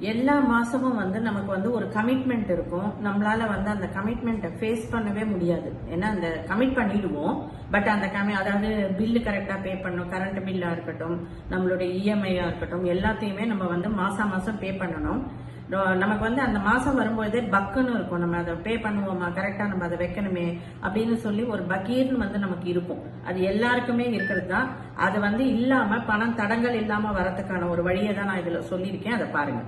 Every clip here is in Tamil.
எல்லா மாசமும் வந்து நமக்கு வந்து ஒரு கமிட்மெண்ட் இருக்கும். நம்மளால வந்து அந்த கமிட்மெண்ட்டை ஃபேஸ் பண்ணவே முடியாது. ஏன்னா அந்த கமிட் பண்ணிடுவோம். பட் அந்த கமி அதாவது பில்லு கரெக்டாக பே பண்ணணும். கரண்ட் பில்லாக இருக்கட்டும் நம்மளுடைய இஎம்ஐயாக இருக்கட்டும் எல்லாத்தையுமே நம்ம வந்து மாசம் மாசம் பே பண்ணணும். நமக்கு வந்து அந்த மாசம் வரும்போதே பக்குன்னு இருக்கும். நம்ம அதை பே பண்ணுவோமா? கரெக்டா நம்ம அதை வைக்கணுமே? அப்படின்னு சொல்லி ஒரு பக்கீர்னு வந்து நமக்கு இருக்கும். அது எல்லாருக்குமே இருக்கிறது தான். அது வந்து இல்லாம பணம் தடங்கள் இல்லாம வரதுக்கான ஒரு வழியை தான் நான் இதுல சொல்லியிருக்கேன். அதை பாருங்க.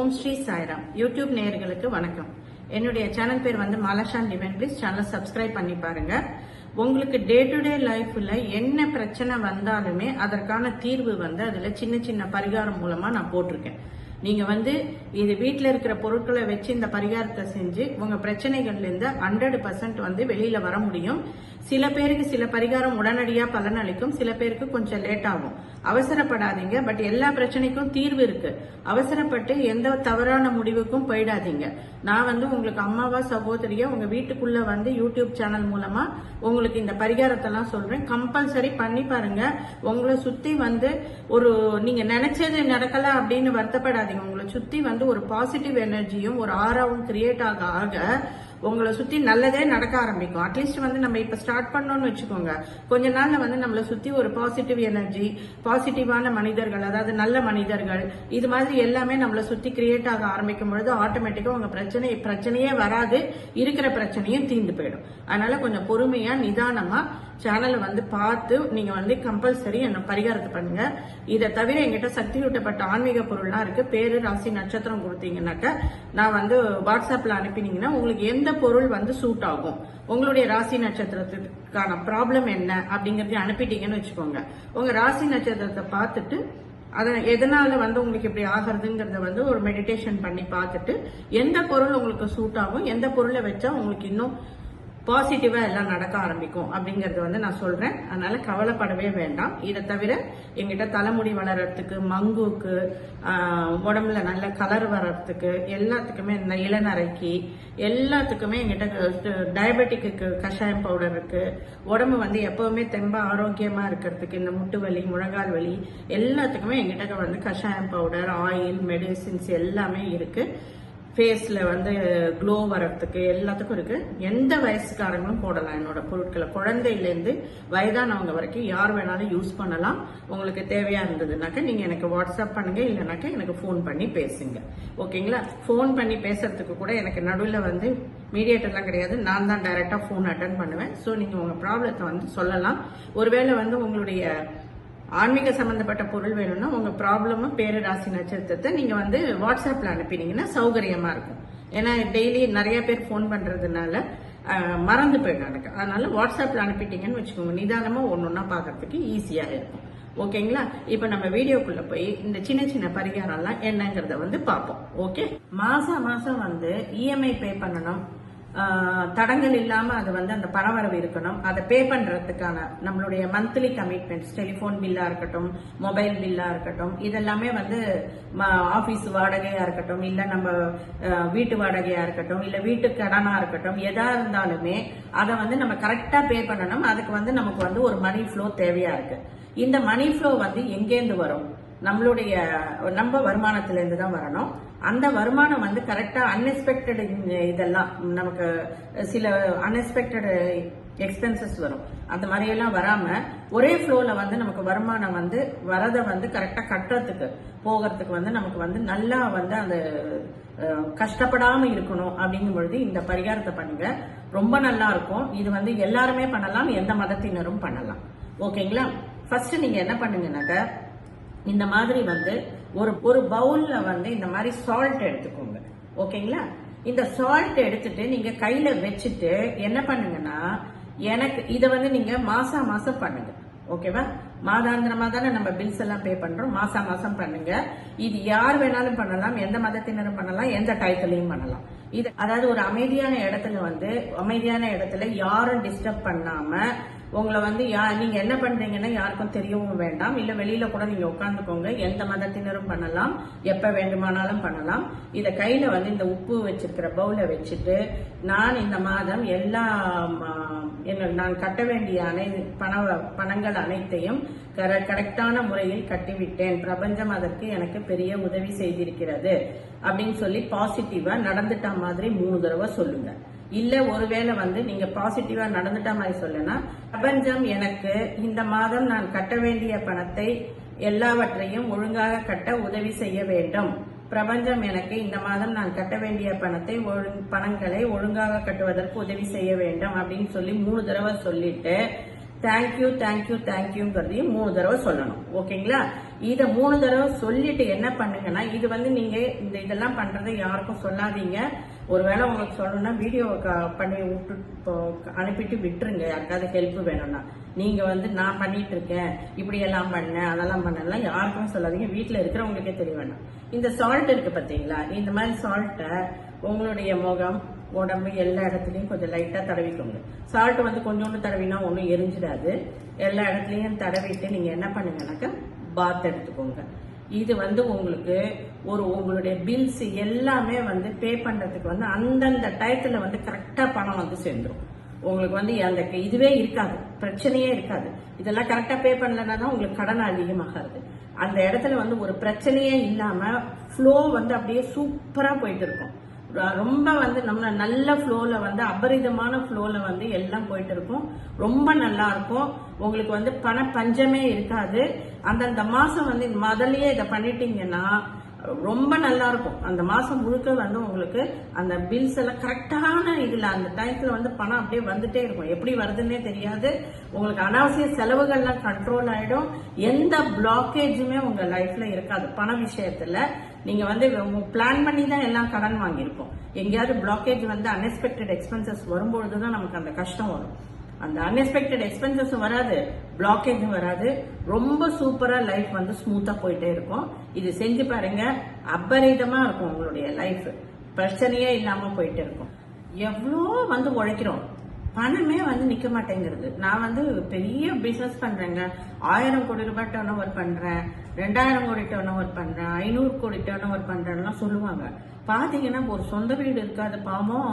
ஓம் ஸ்ரீ சாய்ராம். யூடியூப் நேயர்களுக்கு வணக்கம். என்னுடைய சேனல் பேர் வந்து மலஷா டிவன் பிளீஸ். சேனலை சப்ஸ்கிரைப் பண்ணி பாருங்க. உங்களுக்கு டே டு டே லைஃப்ல என்ன பிரச்சனை வந்தாலுமே அதற்கான தீர்வு வந்து அதுல சின்ன சின்ன பரிகாரம் மூலமா நான் போட்டிருக்கேன். நீங்க வந்து இது வீட்டில் இருக்கிற பொருட்களை வச்சு இந்த பரிகாரத்தை செஞ்சு உங்க பிரச்சனைகள்ல இருந்து ஹண்ட்ரட் பர்சன்ட் வந்து வெளியில வர முடியும். சில பேருக்கு சில பரிகாரம் உடனடியா பலனளிக்கும் சில பேருக்கு கொஞ்சம் லேட் ஆகும். அவசரப்படாதீங்க பட் எல்லா பிரச்சனைக்கும் தீர்வு இருக்கு. அவசரப்பட்டு எந்த தவறான முடிவுக்கும் போயிடாதீங்க. நான் வந்து உங்களுக்கு அம்மாவா சகோதரியா உங்க வீட்டுக்குள்ள வந்து யூடியூப் சேனல் மூலமா உங்களுக்கு இந்த பரிகாரத்தெல்லாம் சொல்றேன். கம்பல்சரி பண்ணி பாருங்க. உங்களை சுத்தி வந்து ஒரு நீங்க நினைச்சது நடக்கல அப்படின்னு வருத்தப்படாதீங்க. உங்களை சுத்தி வந்து ஒரு பாசிட்டிவ் எனர்ஜியும் ஒரு ஆறாவும் கிரியேட் ஆக ஆக உங்களை சுத்தி நல்லதே நடக்க ஆரம்பிக்கும். அட்லீஸ்ட் வந்து நம்ம இப்ப ஸ்டார்ட் பண்ணோம்னு வச்சுக்கோங்க. கொஞ்ச நாள்ல வந்து நம்மளை சுத்தி ஒரு பாசிட்டிவ் எனர்ஜி பாசிட்டிவான மனிதர்கள் அதாவது நல்ல மனிதர்கள் இது மாதிரி எல்லாமே நம்மளை சுத்தி கிரியேட் ஆக ஆரம்பிக்கும் பொழுது ஆட்டோமேட்டிக்கா உங்க பிரச்சனை பிரச்சனையே வராது. இருக்கிற பிரச்சனையும் தீர்ந்து போயிடும். அதனால கொஞ்சம் பொறுமையா நிதானமா சேனலை வந்து பார்த்து நீங்கள் வந்து கம்பல்சரி என்ன பரிகாரத்தை பண்ணுங்க. இதை தவிர எங்கிட்ட சக்தி ஊட்டப்பட்ட ஆன்மீக பொருள்லாம் இருக்கு. பேரு ராசி நட்சத்திரம் கொடுத்தீங்கன்னாக்கா நான் வந்து வாட்ஸ்அப்பில் அனுப்பினீங்கன்னா உங்களுக்கு எந்த பொருள் வந்து சூட் ஆகும்? உங்களுடைய ராசி நட்சத்திரத்துக்கான ப்ராப்ளம் என்ன அப்படிங்கறதையும் அனுப்பிட்டீங்கன்னு வச்சுக்கோங்க. உங்க ராசி நட்சத்திரத்தை பார்த்துட்டு அதை எதனால வந்து உங்களுக்கு இப்படி ஆகிறதுங்கிறத வந்து ஒரு மெடிடேஷன் பண்ணி பார்த்துட்டு எந்த பொருள் உங்களுக்கு சூட் ஆகும்? எந்த பொருளை வச்சா உங்களுக்கு இன்னும் பாசிட்டிவாக எல்லாம் நடக்க ஆரம்பிக்கும் அப்படிங்கறது வந்து நான் சொல்றேன். அதனால கவலைப்படவே வேண்டாம். இதை தவிர எங்கிட்ட தலைமுடி வளர்றதுக்கு மங்குக்கு உடம்புல நல்ல கலர் வர்றதுக்கு எல்லாத்துக்குமே இந்த இளநரைக்கு எல்லாத்துக்குமே எங்கிட்ட டயபெட்டிக்கு கஷாயம் பவுடர் இருக்கு உடம்பு வந்து எப்பவுமே தெம்ப ஆரோக்கியமா இருக்கிறதுக்கு இந்த முட்டு வலி முழங்கால் வலி எல்லாத்துக்குமே எங்கிட்ட வந்து கஷாயம் பவுடர் ஆயில் மெடிசின்ஸ் எல்லாமே இருக்குது ஃபேஸில் வந்து க்ளோ வரத்துக்கு எல்லாத்துக்கும் இருக்குது எந்த வயசுக்காரங்களும் போடலாம் என்னோட பொருட்களை. குழந்தையிலேருந்து வயதானவங்க வரைக்கும் யார் வேணாலும் யூஸ் பண்ணலாம். உங்களுக்கு தேவையாக இருந்ததுனாக்க நீங்கள் எனக்கு வாட்ஸ்அப் பண்ணுங்கள் இல்லைனாக்கா எனக்கு ஃபோன் பண்ணி பேசுங்க. ஓகேங்களா ஃபோன் பண்ணி பேசுறதுக்கு கூட எனக்கு நடுவில் வந்து மீடியேட்டர்லாம் கிடையாது. நான் தான் டைரெக்டாக ஃபோன் அட்டன் பண்ணுவேன். ஸோ நீங்கள் உங்கள் ப்ராப்ளத்தை வந்து சொல்லலாம். ஒருவேளை வந்து உங்களுடைய ஆன்மீக சம்பந்தப்பட்ட பொருள் வேணும்னா உங்க ப்ராப்ளமும் பேரராசி நட்சத்திரத்தை நீங்க வந்து வாட்ஸ்அப்ல அனுப்பினீங்கன்னா சௌகரியமா இருக்கும். ஏன்னா டெய்லி நிறைய பேர் ஃபோன் பண்றதுனால மறந்து போயிடும் அதனால வாட்ஸ்அப்ல அனுப்பிட்டீங்கன்னு வச்சுக்கோங்க. நிதானமா ஒன்னொன்னா பாக்குறதுக்கு ஈஸியா இருக்கும். ஓகேங்களா இப்ப நம்ம வீடியோக்குள்ள போய் இந்த சின்ன சின்ன பரிகாரம்லாம் என்னங்கறத வந்து பார்ப்போம். ஓகே மாசம் மாசம் வந்து இஎம்ஐ பே பண்ணணும். தடங்கள் இல்லாமல் அது வந்து அந்த பணவரவு இருக்கணும். அதை பே பண்ணுறதுக்கான நம்மளுடைய மந்த்லி கமிட்மெண்ட்ஸ் டெலிஃபோன் பில்லாக இருக்கட்டும் மொபைல் பில்லாக இருக்கட்டும் இதெல்லாமே வந்து ஆஃபீஸ் வாடகையாக இருக்கட்டும் இல்லை நம்ம வீட்டு வாடகையாக இருக்கட்டும் இல்லை வீட்டு கடனாக இருக்கட்டும் எதாக இருந்தாலுமே அதை வந்து நம்ம கரெக்டாக பே பண்ணணும். அதுக்கு வந்து நமக்கு வந்து ஒரு மணி ஃப்ளோ தேவையாக இருக்குது இந்த மணி ஃப்ளோ வந்து எங்கேருந்து வரும்? நம்மளுடைய நம்ம வருமானத்திலேருந்து தான் வரணும். அந்த வருமானம் வந்து கரெக்டாக அன்எக்ஸ்பெக்டட் இதெல்லாம் நமக்கு சில அன்எக்ஸ்பெக்டட் எக்ஸ்பென்சஸ் வரும். அந்த மாதிரியெல்லாம் வராமல் ஒரே ஃப்ளோவில் வந்து நமக்கு வருமானம் வந்து வரதை வந்து கரெக்டாக கட்டுறதுக்கு போகிறதுக்கு வந்து நமக்கு வந்து நல்லா வந்து அந்த கஷ்டப்படாமல் இருக்கணும் அப்படிங்கும் பொழுது இந்த பரிகாரத்தை பண்ணுங்க. ரொம்ப நல்லா இருக்கும். இது வந்து எல்லாருமே பண்ணலாம் எந்த மதத்தினரும் பண்ணலாம். ஓகேங்களா? ஃபர்ஸ்ட் நீங்கள் என்ன பண்ணுங்கன்னாக்க இந்த மாதிரி வந்து ஒரு ஒரு பவுல்ல வந்து இந்த மாதிரி சால்ட் எடுத்துக்கோங்க. ஓகேங்களா? இந்த சால்ட் எடுத்துட்டு நீங்க கையில வச்சுட்டு என்ன பண்ணுங்கன்னா எனக்கு இதை வந்து நீங்க மாசா மாசம் பண்ணுங்க. ஓகேவா? மாதாந்திரமா தானே நம்ம பில்ஸ் எல்லாம் பே பண்றோம். மாசா மாசம் பண்ணுங்க. இது யார் வேணாலும் பண்ணலாம். எந்த மதத்தினரும் பண்ணலாம். எந்த டயத்துலயும் பண்ணலாம். இது அதாவது ஒரு அமைதியான இடத்துல வந்து அமைதியான இடத்துல யாரும் டிஸ்டர்ப் பண்ணாம உங்களை வந்து யா நீங்க என்ன பண்றீங்கன்னா யாருக்கும் தெரியவும் வேண்டாம். இல்ல வெளியில கூட நீங்க உட்காந்துக்கோங்க எந்த மதத்தினரும் பண்ணலாம். எப்ப வேண்டுமானாலும் பண்ணலாம். இத கையில வந்து இந்த உப்பு வச்சிருக்கிற பவுல வச்சுட்டு நான் இந்த மாதம் எல்லா என்ன நான் கட்ட வேண்டிய அனை பண பணங்கள் அனைத்தையும் கர- கரெக்டான முறையில் கட்டிவிட்டேன். பிரபஞ்சம் அதற்கு எனக்கு பெரிய உதவி செய்திருக்கிறது. அப்படின்னு சொல்லி பாசிட்டிவா நடந்துட்ட மாதிரி மூணு தடவை சொல்லுங்க. இல்ல ஒருவேளை வந்து நீங்க பாசிட்டிவா நடந்துட்ட மாதிரி சொல்லுனா பிரபஞ்சம் எனக்கு இந்த மாதம் நான் கட்ட வேண்டிய பணத்தை எல்லாவற்றையும் ஒழுங்காக கட்ட உதவி செய்ய வேண்டும். பிரபஞ்சம் எனக்கு இந்த மாதம் நான் கட்ட வேண்டிய பணத்தை ஒழுங்- பணங்களை ஒழுங்காக கட்டுவதற்கு உதவி செய்ய வேண்டும் அப்படின்னு சொல்லி மூணு தடவை சொல்லிட்டு தேங்க்யூ தேங்க்யூ தேங்க்யூங்கிறதையும் மூணு தடவை சொல்லணும். ஓகேங்களா? இதை மூணு தடவை சொல்லிட்டு என்ன பண்ணுங்கன்னா இது வந்து நீங்க இந்த இதெல்லாம் பண்றதை யாருக்கும் சொல்லாதீங்க. ஒருவேளை உங்களுக்கு சொல்லணும்னா வீடியோ பண்ணி விட்டு அனுப்பிட்டு விட்டுருங்க. யாருக்காவது ஹெல்ப் வேணும்னா. நீங்க வந்து நான் பண்ணிட்டு இருக்கேன் இப்படி எல்லாம் பண்ணேன் அதெல்லாம் பண்ணலாம். யாருக்கும் சொல்லாதீங்க. வீட்டில் இருக்கிறவங்களுக்கே தெரிய வேண்டாம். இந்த சால்ட் இருக்கு பார்த்தீங்களா? இந்த மாதிரி சால்ட்டை உங்களுடைய முகம் உடம்பு எல்லா இடத்துலையும் கொஞ்சம் லைட்டாக தடவிக்கோங்க. சால்ட் வந்து கொஞ்சோண்டு தடவினா ஒன்றும் எரிஞ்சிடாது. எல்லா இடத்துலையும் தடவிட்டு நீங்கள் என்ன பண்ணுங்கன்னாக்கா பாத் எடுத்துக்கோங்க. இது வந்து உங்களுக்கு ஒரு உங்களுடைய பில்ஸ் எல்லாமே வந்து பே பண்ணுறதுக்கு வந்து அந்தந்த டயத்தில் வந்து கரெக்டாக பணம் வந்து சேர்ந்துடும் உங்களுக்கு வந்து அந்த இதுவே இருக்காது. பிரச்சனையே இருக்காது. இதெல்லாம் கரெக்டாக பே பண்ணலன்னா தான் உங்களுக்கு கடன் அதிகமாகிறது அந்த இடத்துல வந்து ஒரு பிரச்சனையே இல்லாமல் ஃப்ளோ வந்து அப்படியே சூப்பராக போயிட்டு இருக்கும். ரொம்ப வந்து நம்ம நல்ல ஃப்ளோவில் வந்து அபரிதமான ஃப்ளோவில் வந்து எல்லாம் போயிட்டு இருக்கும் ரொம்ப நல்லா இருக்கும் உங்களுக்கு வந்து பண பஞ்சமே இருக்காது. அந்தந்த மாதம் வந்து முதலையே இதை பண்ணிட்டீங்கன்னா ரொம்ப நல்லா இருக்கும் அந்த மாசம் முழுக்க வந்து உங்களுக்கு அந்த பில்ஸ் எல்லாம் கரெக்டான இதுல அந்த டயத்துல வந்து பணம் அப்படியே வந்துட்டே இருக்கும். எப்படி வருதுன்னே தெரியாது. உங்களுக்கு அனாவசிய செலவுகள்லாம் கண்ட்ரோல் ஆயிடும். எந்த பிளாக்கேஜுமே உங்க லைஃப்ல இருக்காது. பண விஷயத்துல. நீங்க வந்து பிளான் பண்ணி தான் எல்லாம் கடன் வாங்கியிருப்போம். எங்கேயாவது பிளாக்கேஜ் வந்து அன்எக்ஸ்பெக்டட் எக்ஸ்பென்சஸ் வரும்பொழுது தான் நமக்கு அந்த கஷ்டம் வரும். அந்த அன்எக்ஸ்பெக்டட் எக்ஸ்பென்சஸும் வராது பிளாக்கேஜும் வராது. ரொம்ப சூப்பரா லைஃப் வந்து ஸ்மூத்தா போயிட்டே இருக்கும். இது செஞ்சு பாருங்க அபரிதமா இருக்கும் உங்களுடைய லைஃப் பிரச்சனையே இல்லாம போயிட்டு இருக்கும். எவ்வளோ வந்து உழைக்கிறோம். பணமே வந்து நிக்க மாட்டேங்கிறது. நான் வந்து பெரிய பிசினஸ் பண்றேங்க. ஆயிரம் கோடி ரூபாய் டர்ன் ஓவர் பண்றேன். ரெண்டாயிரம் கோடி டர்ன் ஓவர் பண்ணுறேன் ஐநூறு கோடி டர்ன் ஓவர் பண்ணுறேன்லாம் சொல்லுவாங்க. பார்த்தீங்கன்னா ஒரு சொந்த வீடு இருக்காது பாவம்.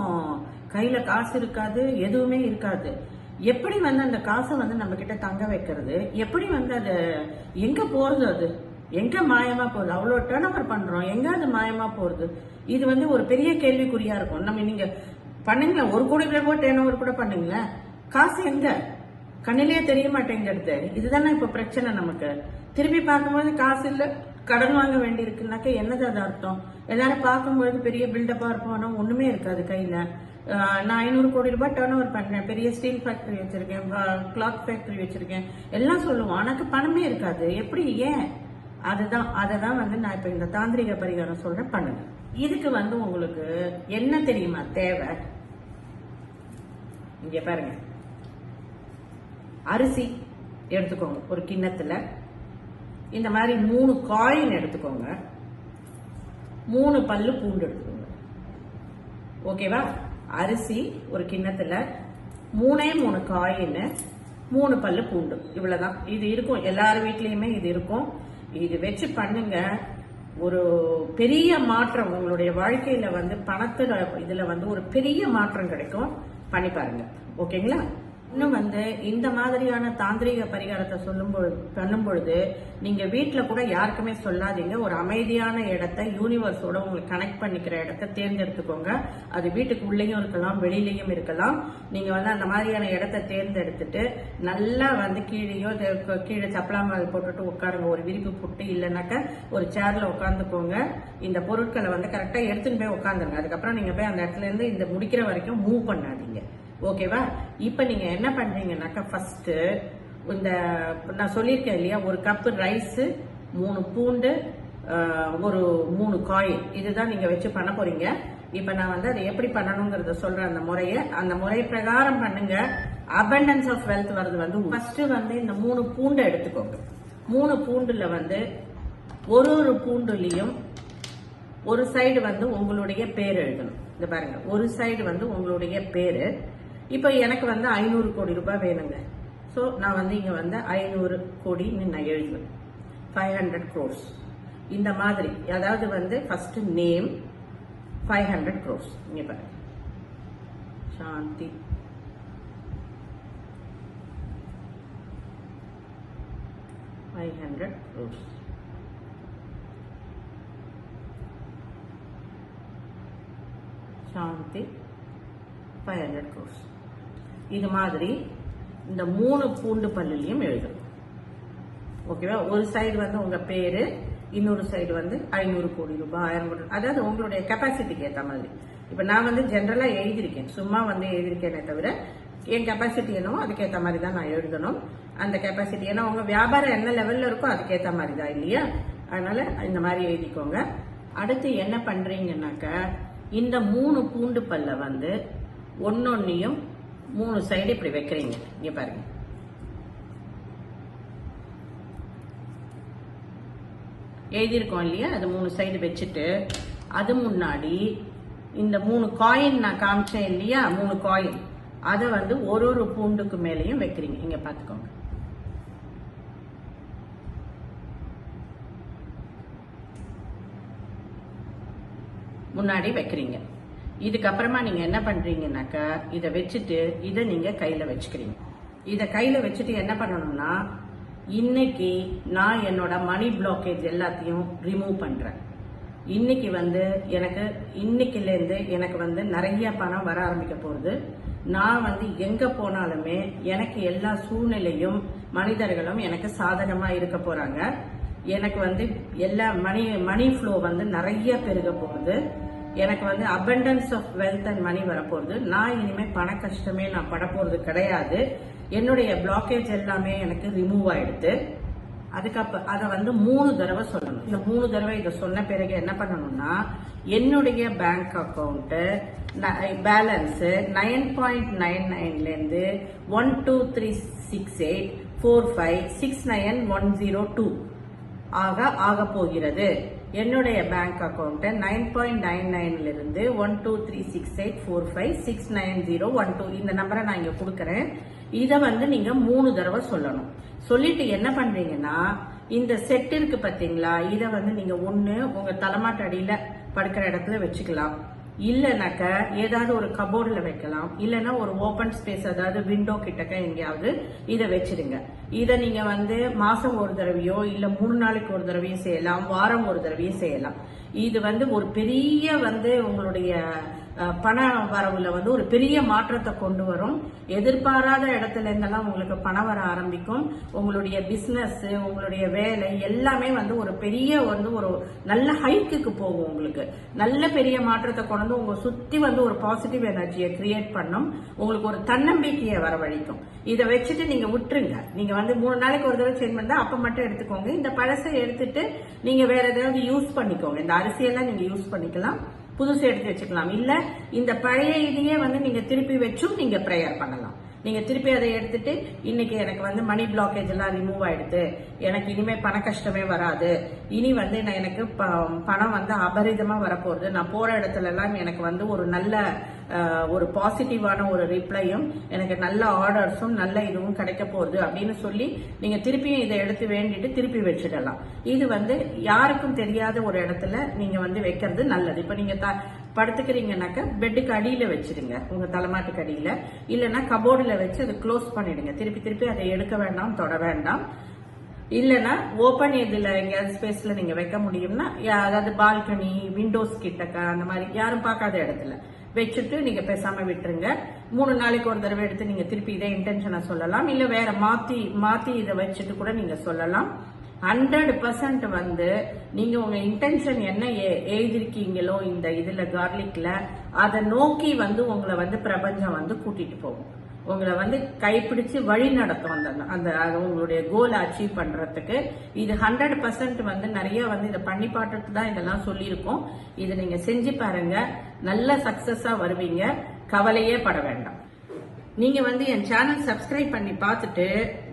கையில் காசு இருக்காது எதுவுமே இருக்காது. எப்படி வந்து அந்த காசை வந்து நம்ம கிட்ட தங்க வைக்கிறது? எப்படி வந்து அது எங்க போறது அது? எங்க மாயமா போகுது? அவ்வளோ டேர்ன் ஓவர் பண்றோம். எங்க அது மாயமா போறது இது வந்து ஒரு பெரிய கேள்விக்குறியா இருக்கும். நம்ம நீங்க பண்ணுங்களேன் ஒரு கோடி ரூபாய் டேர்ன் ஓவர் கூட பண்ணுங்களேன் காசு எங்க? கண்ணிலே தெரிய மாட்டேங்கிறது இதுதானே இப்ப பிரச்சனை நமக்கு. திரும்பி பார்க்கும்போது காசு இல்லை கடன் வாங்க வேண்டி இருக்குனாக்க என்னது அது அர்த்தம்? எல்லாரும் பார்க்கும்போது பெரிய பில்டப்பா இருப்பானோ ஒண்ணுமே இருக்காது கையில. நான் ஐநூறு கோடி ரூபாய் டேர்ன் ஓவர் பண்றேன். பெரிய ஸ்டீல் ஃபேக்டரி வச்சிருக்கேன் கிளாத் ஃபேக்டரி வச்சிருக்கேன். எல்லாம் சொல்லுவோம். எனக்கு பணமே இருக்காது. எப்படி? ஏன்? அதுதான். அதை தான் வந்து நான் இப்போ இந்த தாந்திரிக பரிகாரம் சொல்றேன். பண்ணுங்க. இதுக்கு வந்து உங்களுக்கு என்ன தெரியுமா தேவை? இங்க பாருங்க. அரிசி எடுத்துக்கோங்க. ஒரு கிண்ணத்துல இந்த மாதிரி மூணு காயின் எடுத்துக்கோங்க. மூணு பல்லு பூண்டு எடுத்துக்கோங்க. ஓகேவா அரிசி ஒரு கிண்ணத்துல மூணே மூணு காயின் மூணு பல்லு பூண்டு. இவ்வளவுதான். இது இருக்கும். எல்லார் வீட்லயுமே இது இருக்கும். இது வச்சு பண்ணுங்க. ஒரு பெரிய மாற்றம் உங்களுடைய வாழ்க்கையில வந்து பணத்துல இதுல வந்து ஒரு பெரிய மாற்றம் கிடைக்கும். பண்ணி பாருங்க. ஓகேங்களா இன்னும் வந்து இந்த மாதிரியான தாந்திரிக பரிகாரத்தை சொல்லும் பொழுது பண்ணும் பொழுது நீங்க வீட்ல கூட யாருக்குமே சொல்லாதீங்க. ஒரு அமைதியான இடத்த யூனிவர்ஸோட உங்களுக்கு கனெக்ட் பண்ணிக்கிற இடத்த தேர்ந்தெடுத்துக்கோங்க. அது வீட்டுக்கு உள்ளேயும் இருக்கலாம் வெளியிலையும் இருக்கலாம். நீங்க வந்து அந்த மாதிரியான இடத்த தேர்ந்தெடுத்துட்டு நல்லா வந்து கீழேயோ கீழே சப்பலாமல் போட்டுட்டு உட்காருங்க. ஒரு விரிப்பு போட்டு இல்லைனாக்கா ஒரு சேர்ல உட்காந்துக்கோங்க. இந்த பொருட்களை வந்து கரெக்டா எடுத்துன்னு போய் உட்காந்துருங்க. அதுக்கப்புறம் நீங்க போய் அந்த இடத்துல இருந்து இந்த முடிக்கிற வரைக்கும் மூவ் பண்ணாதீங்க. ஓகேவா? இப்போ நீங்கள் என்ன பண்ணுறீங்கன்னாக்கா ஃபஸ்ட்டு இந்த நான் சொல்லியிருக்கேன் இல்லையா ஒரு கப்பு ரைஸு மூணு பூண்டு ஒரு மூணு காயின் இதுதான் நீங்கள் வச்சு பண்ண போகிறீங்க இப்போ நான் வந்து அதை எப்படி பண்ணணுங்கிறத சொல்கிறேன் அந்த முறையை அந்த முறை பிரகாரம் பண்ணுங்க. அபண்டன்ஸ் ஆஃப் வெல்த் வர்றது வந்து ஃபஸ்ட்டு வந்து இந்த மூணு பூண்டை எடுத்துக்கோங்க. மூணு பூண்டில் வந்து ஒரு ஒரு பூண்டுலேயும் ஒரு சைடு வந்து உங்களுடைய பேர் எழுதணும். இந்த பாருங்க. ஒரு சைடு வந்து உங்களுடைய பேரு. இப்போ எனக்கு வந்து ஐநூறு கோடி ரூபாய் வேணுங்க. ஸோ நான் வந்து இங்கே வந்து ஐநூறு கோடின்னு நான் எழுதுவேன். ஃபைவ் ஹண்ட்ரட் க்ரோர்ஸ் இந்த மாதிரி அதாவது வந்து first name five hundred crores இங்கே பாருங்க Shanti. Five hundred crores Shanti. Five hundred crores இது மாதிரி இந்த மூணு பூண்டு பல்லுலையும் எழுதணும் ஓகேவா ஒரு சைடு வந்து உங்க பேரு இன்னொரு சைடு வந்து ஐநூறு கோடி ரூபாய் ஆயிரம் கோடி அதாவது உங்களுடைய கெப்பாசிட்டிக்கு ஏற்ற மாதிரி. இப்ப நான் வந்து ஜென்ரலா எழுதியிருக்கேன். சும்மா வந்து எழுதியிருக்கேனே தவிர என் கெப்பாசிட்டி என்னவோ அதுக்கேற்ற மாதிரி தான் நான் எழுதணும். அந்த கெப்பாசிட்டி ஏன்னா உங்க வியாபாரம் என்ன லெவல்ல இருக்கோ அதுக்கேற்ற மாதிரி தான் இல்லையா? அதனால இந்த மாதிரி எழுதிக்கோங்க. அடுத்து என்ன பண்றீங்கன்னாக்க இந்த மூணு பூண்டு பல்ல வந்து ஒன்னொன்னையும் மூணு சைடு இப்படி வைக்கிறீங்க. இங்கே பாருங்க. எழுதியிருக்கோம் இல்லையா? அது மூணு சைடு வச்சுட்டு அது முன்னாடி இந்த மூணு காயின் நான் காமிச்சேன் இல்லையா? மூணு காயின் அதை வந்து ஒரு ஒரு பூண்டுக்கு மேலேயும் வைக்கிறீங்க. இங்கே பார்த்துக்கோங்க. முன்னாடி வைக்கிறீங்க. இதுக்கப்புறமா நீங்க என்ன பண்ணுறீங்கனாக்கா இதை வச்சுட்டு இதை நீங்க கையில வச்சுக்கிறீங்க. இதை கையில வச்சுட்டு என்ன பண்ணணும்னா இன்னைக்கு நான் என்னோட மணி பிளாக்கேஜ் எல்லாத்தையும் ரிமூவ் பண்றேன். இன்னைக்கு வந்து எனக்கு இன்னைக்குல இருந்து எனக்கு வந்து நிறைய பணம் வர ஆரம்பிக்க போகுது. நான் வந்து எங்க போனாலுமே எனக்கு எல்லா சூழ்நிலையும் மனிதர்களும் எனக்கு சாதகமா இருக்க போறாங்க. எனக்கு வந்து எல்லா மணி மணி ஃப்ளோ வந்து நிறைய பெருக போகுது. எனக்கு வந்து abundance of wealth and money வரப்போகுது. நான் இனிமேல் பண கஷ்டமே நான் பட போகிறது கிடையாது. என்னுடைய பிளாக்கேஜ் எல்லாமே எனக்கு ரிமூவ் ஆயிடுது. அதுக்கப்புறம் அதை வந்து மூணு தடவை சொல்லணும். இந்த மூணு தடவை இதை சொன்ன பிறகு என்ன பண்ணணும்னா என்னுடைய bank account balance nine point nine நைன்லேருந்து one two three six eight four five six nine one zero two ஆக ஆக போகிறது. என்னுடைய பேங்க் அக்கௌண்ட்டை nine point nine நைன்லேருந்து one two three six eight four five six nine zero one two இந்த நம்பரை நான் இங்கே கொடுக்குறேன். இதை வந்து நீங்கள் மூணு தடவை சொல்லணும். சொல்லிட்டு என்ன பண்ணுறீங்கன்னா இந்த செட் இருக்கு பார்த்தீங்களா இதை வந்து நீங்கள் ஒன்று உங்கள் தலைமாட்டடியில் படுக்கிற இடத்துல வச்சுக்கலாம். இல்லைனாக்க ஏதாவது ஒரு கபோர்டில் வைக்கலாம். இல்லைன்னா ஒரு ஓப்பன் ஸ்பேஸ் அதாவது விண்டோ கிட்டக்க எங்கேயாவது இதை வச்சிருங்க இதை நீங்க வந்து மாசம் ஒரு தடவையோ இல்ல மூணு நாளைக்கு ஒரு தடவையும் செய்யலாம் வாரம் ஒரு தடவையும் செய்யலாம். இது வந்து ஒரு பெரிய வந்து உங்களுடைய பண வரவுல வந்து ஒரு பெரிய மாற்றத்தை கொண்டு வரும். எதிர்பாராத இடத்துல இருந்தெல்லாம் உங்களுக்கு பணம் வர ஆரம்பிக்கும். உங்களுடைய பிஸ்னஸ் உங்களுடைய வேலை எல்லாமே வந்து ஒரு பெரிய வந்து ஒரு நல்ல ஹைக்குக்கு போகும் உங்களுக்கு. நல்ல பெரிய மாற்றத்தை கொண்டு வந்து உங்க சுத்தி வந்து ஒரு பாசிட்டிவ் எனர்ஜியை கிரியேட் பண்ணும். உங்களுக்கு ஒரு தன்னம்பிக்கையை வரவழைக்கும். இதை வச்சுட்டு நீங்க விட்டுருங்க. நீங்க வந்து மூணு நாளைக்கு ஒரு தடவை சேஞ்ச் பண்ணா அப்ப மட்டும் எடுத்துக்கோங்க. இந்த பழசை எடுத்துட்டு நீங்க வேற ஏதாவது யூஸ் பண்ணிக்கோங்க. இந்த அரிசியெல்லாம் நீங்க யூஸ் பண்ணிக்கலாம். புதுசு எடுத்து வச்சுக்கலாம். இல்ல இந்த பழைய இதையே வந்து நீங்க திருப்பி வச்சும் நீங்க ப்ரேயர் பண்ணலாம். நீங்க திருப்பி அதை எடுத்துட்டு இன்னைக்கு எனக்கு வந்து மணி பிளாக்கேஜ் எல்லாம் ரிமூவ் ஆயிடுது. எனக்கு இனிமே பண கஷ்டமே வராது. இனி வந்து நான் எனக்கு ப- பணம் வந்து அபரிதமா வரப்போகுது. நான் போற இடத்துல எல்லாம் எனக்கு வந்து ஒரு நல்ல ஒரு பாசிட்டிவான ஒரு ரிப்ளையும் எனக்கு நல்ல ஆர்டர்ஸும் நல்ல இதுவும் கிடைக்க போகுது அப்படின்னு சொல்லி நீங்க திருப்பியும் இதை எடுத்து வேண்டிட்டு திருப்பி வச்சிடலாம் இது வந்து யாருக்கும் தெரியாத ஒரு இடத்துல நீங்க வந்து வைக்கிறது நல்லது. இப்ப நீங்க த- படுத்துக்கிறீங்கன்னாக்க பெட்டுக்கு அடியில வச்சிடுங்க. உங்க தலைமாட்டுக்கு அடியில. இல்லைன்னா கபோர்டில் வச்சு அதை க்ளோஸ் பண்ணிடுங்க. திருப்பி திருப்பி அதை எடுக்க வேண்டாம் தொட வேண்டாம். இல்லைன்னா ஓப்பன் இதுல எங்கேயாவது ஸ்பேஸ்ல நீங்க வைக்க முடியும்னா அதாவது பால்கனி விண்டோஸ் கிட்டக்க அந்த மாதிரி யாரும் பார்க்காத இடத்துல. வச்சுட்டு நீங்க பேசாம விட்டுருங்க. மூணு நாளைக்கு ஒரு தடவை எடுத்து நீங்க திருப்பி இதே இன்டென்ஷனை சொல்லலாம். இல்ல வேற மாத்தி மாத்தி இதை வச்சுட்டு கூட நீங்க சொல்லலாம். ஹண்ட்ரட் பர்சன்ட் வந்து நீங்க உங்க இன்டென்ஷன் என்ன எ- எழுதிருக்கீங்களோ இந்த இதுல கார்லிக்ல அதை நோக்கி வந்து உங்களை வந்து பிரபஞ்சம் வந்து கூட்டிட்டு போகும். உங்களை வந்து கைப்பிடிச்சு வழி நடத்தும் அந்த அந்த உங்களுடைய கோலை அச்சீவ் பண்றதுக்கு. இது ஹண்ட்ரட் பர்சன்ட் வந்து நிறைய வந்து இதை பண்ணி பாட்டுட்டு தான் இதெல்லாம் சொல்லியிருக்கோம். இதை நீங்க செஞ்சு பாருங்க. நல்ல சக்சஸா வருவீங்க. கவலையே பட வேண்டாம். நீங்க வந்து என் சேனல் சப்ஸ்கிரைப் பண்ணி பார்த்துட்டு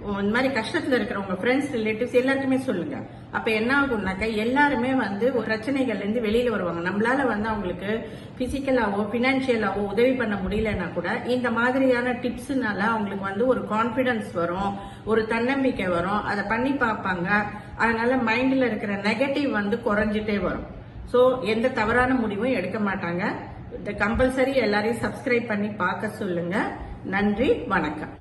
இந்த மாதிரி கஷ்டத்துல இருக்கிற உங்க ஃப்ரெண்ட்ஸ் ரிலேட்டிவ்ஸ் எல்லாருக்குமே சொல்லுங்க. அப்ப என்ன ஆகும்னாக்கா எல்லாருமே வந்து ஒரு பிரச்சனைகள்ல இருந்து வெளியில வருவாங்க. நம்மளால வந்து அவங்களுக்கு பிசிக்கலாவோ பினான்சியலாவோ உதவி பண்ண முடியலன்னா கூட இந்த மாதிரியான டிப்ஸ்னால அவங்களுக்கு வந்து ஒரு கான்பிடன்ஸ் வரும் ஒரு தன்னம்பிக்கை வரும். அதை பண்ணி பார்ப்பாங்க. அதனால மைண்ட்ல இருக்கிற நெகட்டிவ் வந்து குறைஞ்சிட்டே வரும். ஸோ எந்த தவறான முடிவும் எடுக்க மாட்டாங்க. இந்த கம்பல்சரி எல்லாரையும் சப்ஸ்கிரைப் பண்ணி பார்க்க சொல்லுங்க. நன்றி வணக்கம்.